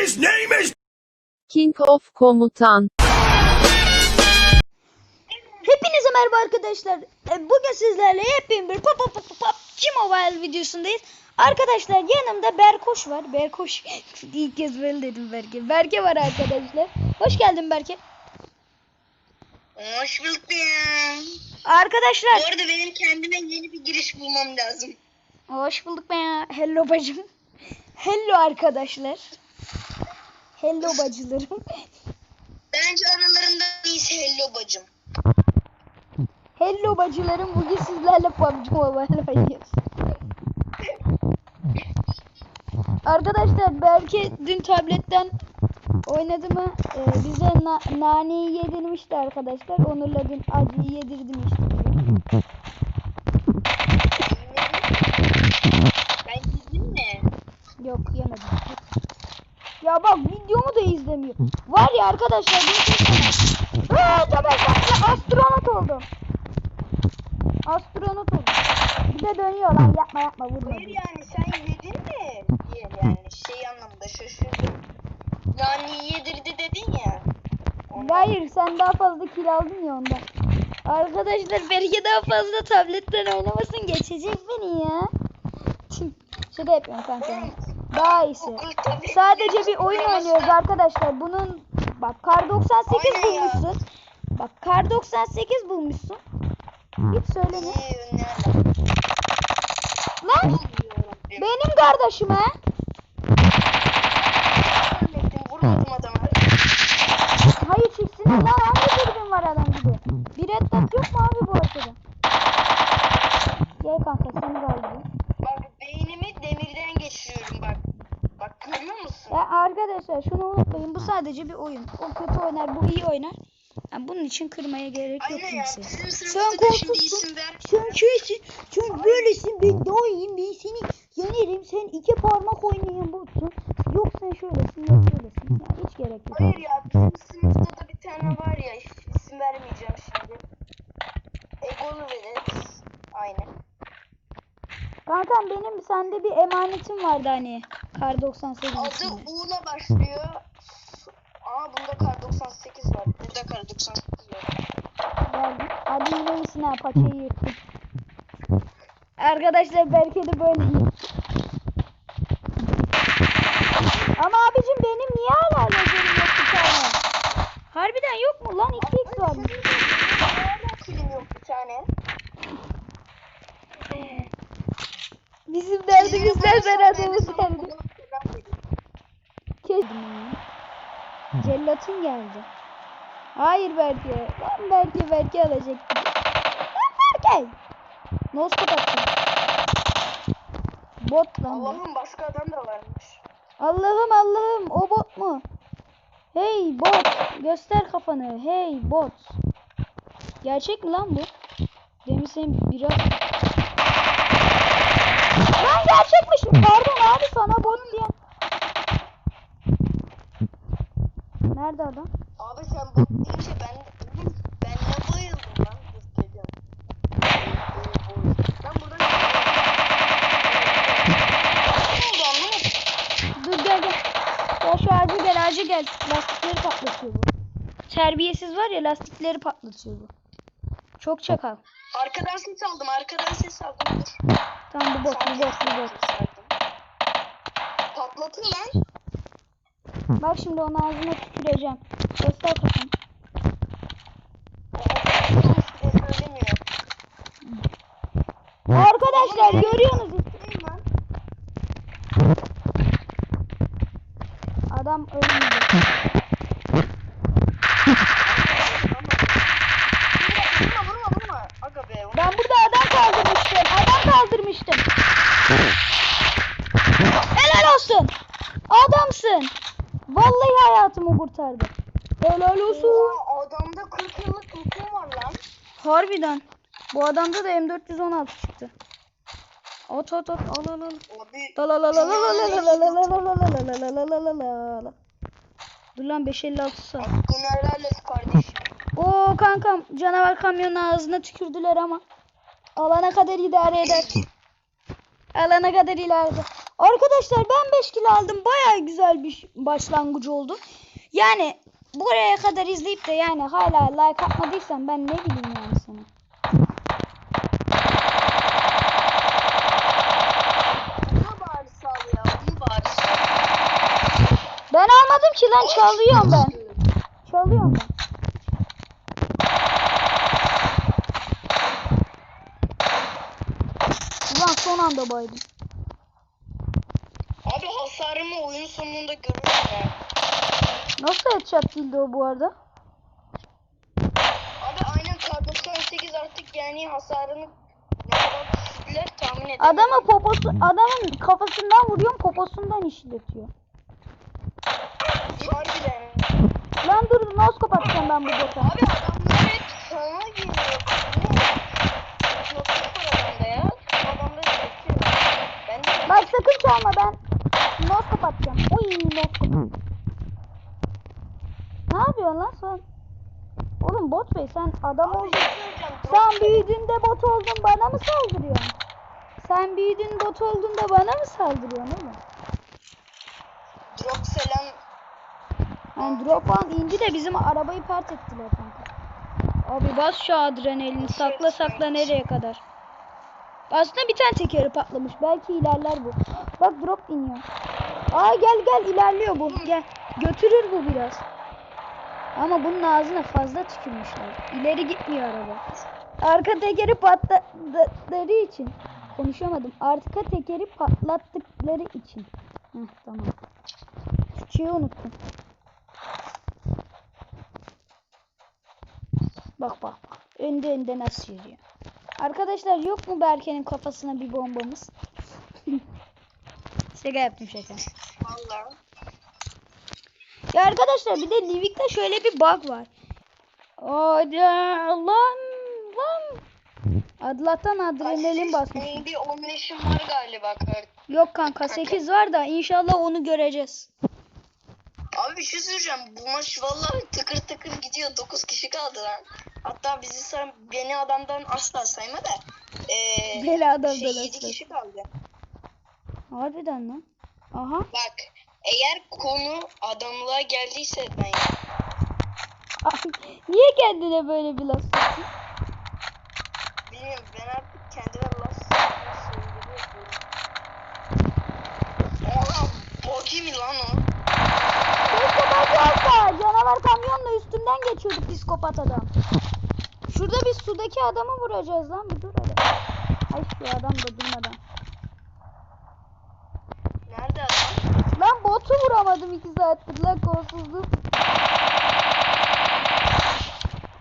his name is King of Komutan. Hepinize merhaba arkadaşlar. E, Bugün sizlerle yepyeni bir pop pop pop pop Mobile videosundayız. Arkadaşlar yanımda Berkoş var. Berkoş ilk kez böyle dedim Berke. Berke var arkadaşlar. Hoş geldin Berke. Hoş bulduk ya. Arkadaşlar Bu arada benim kendime yeni bir giriş bulmam lazım. hoş bulduk be ya. Hello bacım. Hello arkadaşlar. Hello bacılarım. Bence aralarında iyisi Hello bacım. Hello bacılarım. Bugün sizlerle PUBG Mobile oynuyoruz. Arkadaşlar belki dün tabletten oynadı mı e, bize na- naneyi yedirmişti arkadaşlar. Onur'la dün acıyı yedirdim işte. Ya bak videomu da izlemiyor. Var ya arkadaşlar bir şey ben astronot oldum. Astronot oldum. Bir de dönüyor lan yapma yapma vurma. Hayır yani sen yedin mi? Diye yani şey anlamında şaşırdım. Yani yedirdi dedin ya. Ondan. Hayır sen daha fazla kill aldın ya ondan. Arkadaşlar belki daha fazla tabletten oynamasın geçecek beni ya. Şaka yapıyorum kanka. Daha iyisi. Sadece bir oyun oynuyoruz arkadaşlar. Bunun bak kar 98 Aynen ya. bulmuşsun. Bak kar 98 bulmuşsun. Hiç söyleme. Önlerle. Lan benim kardeşim ha. Zannettim, Vurmadım adama. Hayır çiftsin lan hangi dürbün var adam gibi. Bir red dot yok mu abi bu ortada? Gel kanka seni de alayım. Bak beynimi demirden geçiriyorum bak. Bak görüyor musun? Ya arkadaşlar şunu unutmayın. Bu sadece bir oyun. O kötü oynar, bu iyi oynar. Yani bunun için kırmaya gerek yok Aynen. Bizim Sen korkutsun. Sen şeysin, sen böylesin, ben daha iyiyim, ben seni yenerim, sen iki parmak oynayan botsun. Yok sen şöylesin, yok şöylesin. Ya hiç gerek yok. Hayır ya bizim sınıfta da bir tane var ya isim vermeyeceğim şimdi. Egolu velet. Aynen. Kankam benim sende bir emanetim vardı hani. Kar 98 Adı. U'la başlıyor. Aa bunda kar 98 var. Burada kar 98 var. Geldim. Hadi yine misin ha paçayı yırttım. Arkadaşlar belki de böyle. Ama abicim benim niye hala lazerim yok bir tane? Harbiden yok mu lan 2x var mı? Kilim yok bir tane? Bizim derdimiz nereden adamız derdi. Kestim ya. Cellatın geldi. Hayır belki. Lan belki belki alacaktım. Lan belki. Noskop attım. Bot lan. Allah'ım başka adam da varmış. Allah'ım Allah'ım o bot mu? Hey bot göster kafanı. Hey bot. Gerçek mi lan bu? Demin sen biraz... Lan gerçekmiş. Pardon abi sana bot diye. Nerede adam? Abi sen bot deyince ben ben ne bayıldım lan geliyorum. Ben burada. Dur gel gel. Ya şu acı gel acı gel. Lastikleri patlatıyor bu. Terbiyesiz var ya lastikleri patlatıyor bu. Çok çakal. Arkadan ses aldım arkadan ses aldım dur. Tamam bu bot bu bot bu bot. Patlatın lan. Bak şimdi onun ağzına tüküreceğim. Göster söylemiyor. Arkadaşlar görüyorsunuz. Adam ölmedi. verdi. Helal olsun. Oo, adamda 40 yıllık rukum var lan. Harbiden. Bu adamda da M416 çıktı. At at at al al al. Dur lan 556 sağ. Hakkını helal et kardeşim. Oo kankam canavar kamyonun ağzına tükürdüler ama. Alana kadar idare eder. Alana kadar ileride. Arkadaşlar ben 5 kilo aldım. Baya güzel bir başlangıç oldu. Yani buraya kadar izleyip de yani hala like atmadıysan ben ne bileyim yani sana. Ben almadım ki lan çalıyorum ben. Çalıyorum ben. Ulan son anda baydım. Abi hasarımı oyun sonunda ya. Nasıl headshot değildi o bu arada? Abi aynen kar 98 artık yani hasarını ne kadar düşürdüler tahmin edemem. Adamı poposu, adamın kafasından vuruyorum poposundan işletiyor. Harbiden. Lan dur noskop atacağım ben bu bota. Abi adamlar hep sana geliyor. Ne? Nasıl var adamda ya? Adamda çekiyor. Ben de Bak sakın çalma ben noskop atacağım. Uy noskop. Ne yapıyorsun lan sen? Bey sen adam oldun. söyleyeceğim. Sen büyüdüğünde bot oldun bana mı saldırıyorsun? Sen büyüdün bot oldun da bana mı saldırıyorsun oğlum? Drop selam. Yani drop an indi de bizim arabayı part ettiler kanka. Abi bas şu adrenalini sakla sakla nereye kadar. Aslında bir tane tekeri patlamış. Belki ilerler bu. Bak drop iniyor. Aa gel gel ilerliyor bu. Gel. Götürür bu biraz. Ama bunun ağzına fazla tükürmüşler. İleri gitmiyor araba. Arka tekeri patlattıkları için. Konuşamadım. Arka tekeri patlattıkları için. Heh, tamam. Türkçeyi unuttum. Bak bak bak. Önde önde nasıl yürüyor. Arkadaşlar yok mu Berke'nin kafasına bir bombamız? şaka yaptım şaka. Valla. Ya arkadaşlar bir de Livik'te şöyle bir bug var. Hadi lan lan. Adlatan adrenalin basmış. Bir 15'in var galiba. Yok kanka 8 var da inşallah onu göreceğiz. Abi bir şey söyleyeceğim. Bu maç vallahi tıkır tıkır gidiyor. 9 kişi kaldı lan. Hatta bizi say beni adamdan asla sayma da. Ee, Beni adamdan şey, 7 asla. kişi kaldı. Harbiden lan. Aha. Bak eğer konu adamlığa geldiyse ben. Ay, Niye kendine böyle bir laf soktun? Bilmiyorum ben artık kendime laf söylüyorum. Oha buggy mi lan o? Psikopat yoksa canavar kamyonla üstünden geçiyordu psikopat adam. Şurada biz sudaki adamı vuracağız lan bir dur hadi. Ay şu adam da durmadan. Nerede adam? Lan botu vuramadım iki saattir lan kolsuzluk.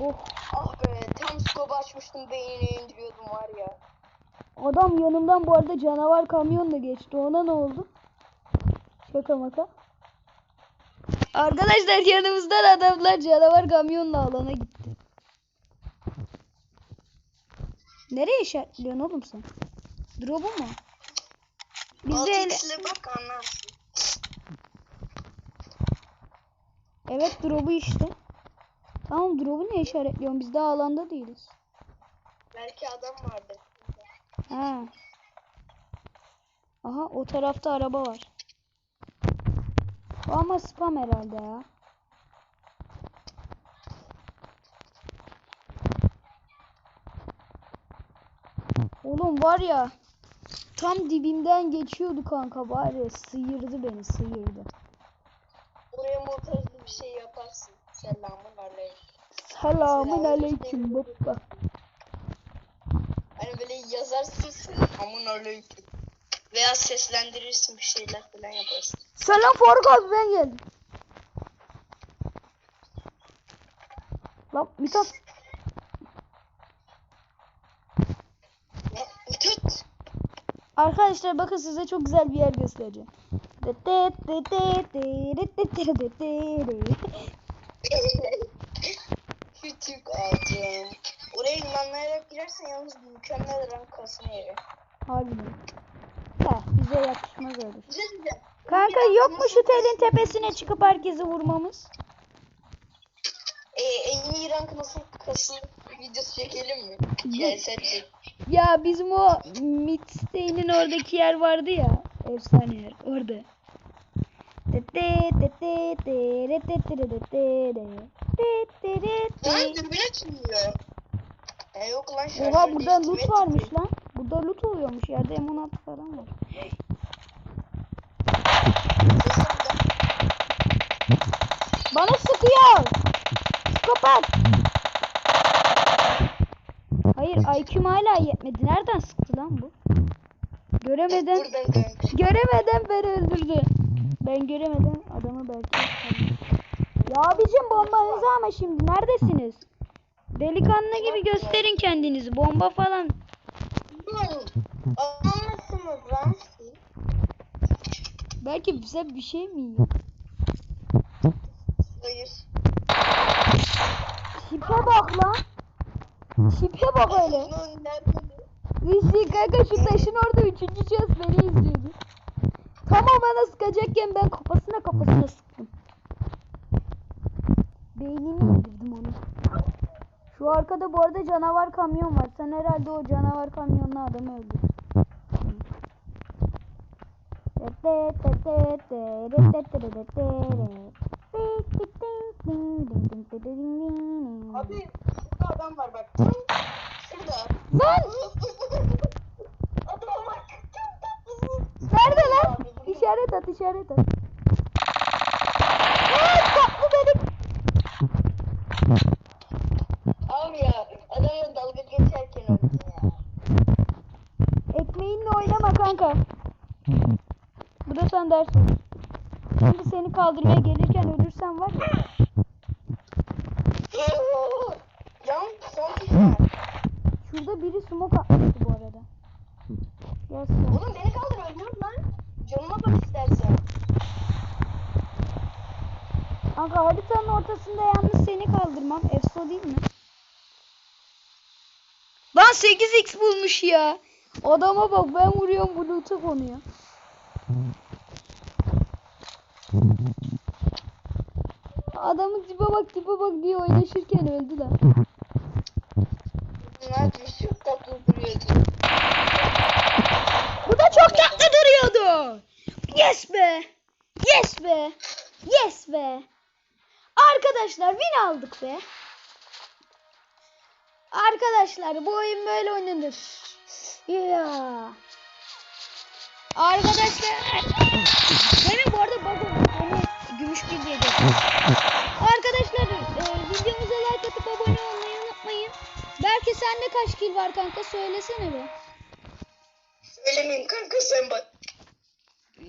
Oh Ah be tam scope açmıştım beynini indiriyordum var ya. adam yanımdan bu arada canavar kamyonla geçti ona ne oldu? Şaka maka. Arkadaşlar yanımızdan adamlar canavar kamyonla alana gitti. Nereye işaretliyorsun oğlum sen? Drop'u mu? Biz Alt de ele- bak anlarsın. Evet drop'u işte. Tamam drop'u ne işaretliyorsun? Biz daha alanda değiliz. Belki adam vardı. Ha. Aha o tarafta araba var. O Ama spam herhalde ya. Oğlum var ya tam dibimden geçiyordu kanka ya sıyırdı beni sıyırdı. Buraya montajlı bir şey yaparsın. Selamun aleyküm. Selamun aleyküm baba. Hani böyle yazarsın selamun aleyküm. Veya seslendirirsin bir şeyler falan yaparsın. Selam Faruk abi ben geldim. Lan Mithat Ya, Tut. Arkadaşlar bakın size çok güzel bir yer göstereceğim. Küçük ağacım. Oraya inanlayarak girersen yalnız mükemmel rank kasma yeri. Harbiden. Ya bize yakışmaz öyle. Şey. Kanka yok mu şu telin tepesine çıkıp herkesi vurmamız? Ee, en iyi rank nasıl kasılır videosu çekelim mi? Gel sen çek. Ya bizim o Midstay'nin oradaki yer vardı ya. Efsaneler orada. Tete tete tete tete tere. Tete Lan dürbün açılmıyor. E yok lan şarjör Oha burada loot değiştirmeye varmış lan. Burada loot oluyormuş. Yerde M16 falan var. Bana sıkıyor. Kapat. Hayır IQ'm hala yetmedi. Nereden sıktı lan bu? Göremeden Buradan kanka. göremeden beni öldürdü. Ben göremeden adamı belki öldürdüm. Ya abicim bombanızı ama şimdi neredesiniz? Delikanlı gibi gösterin kendinizi. Bomba falan. Belki bize bir şey mi yiyor? Hayır. Tipe bak lan. Tipe bak öyle. Rişi kanka şu taşın orada üçüncü şahıs beni izliyordu. Tam o bana sıkacakken ben kafasına kafasına sıktım. Beynini indirdim onu. Şu arkada bu arada canavar kamyon var. Sen herhalde o canavar kamyonlu adamı öldürdün. Abi burada adam var bak. Şurada. Lan! Adama bak. Nerede lan? İşaret at, işaret at. Evet, tatlı benim. Abi ya adamla dalga geçerken öldüm ya. Ekmeğinle oynama kanka. Olur. Şimdi seni kaldırmaya gelirken ölürsen var ya. Can son kişi. Şurada biri smoke atmıştı bu arada. Gel sen. Oğlum beni kaldır öldürürüm lan. Canıma bak istersen. Kanka haritanın ortasında yalnız seni kaldırmam. Efso değil mi? Lan 8x bulmuş ya. Adama bak ben vuruyorum bu loot'a konuyor. Adamın tipe bak tipe bak diye oynaşırken öldü lan. Nerede çok tatlı duruyordu. Bu da çok tatlı duruyordu. Yes be. Yes be. Yes be. Arkadaşlar win aldık be. Arkadaşlar bu oyun böyle oynanır. Ya. Arkadaşlar. Benim bu arada bug olmuş. Onu gümüş bir geçtim. Arkadaşlar e, videomuza like atıp abone olmayı unutmayın. Belki sende kaç kill var kanka söylesene be. Söylemeyeyim kanka sen bak.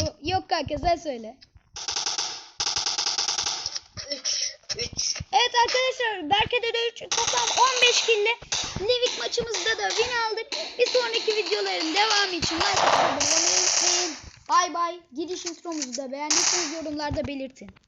Yok, yok kanka sen söyle. 3 3 Evet arkadaşlar Berke'de de 3 toplam 15 kille Livik maçımızda da win aldık. Bir sonraki videoların devamı için like atmayı unutmayın. Bay bay. Giriş intromuzu da beğendiyseniz yorumlarda belirtin.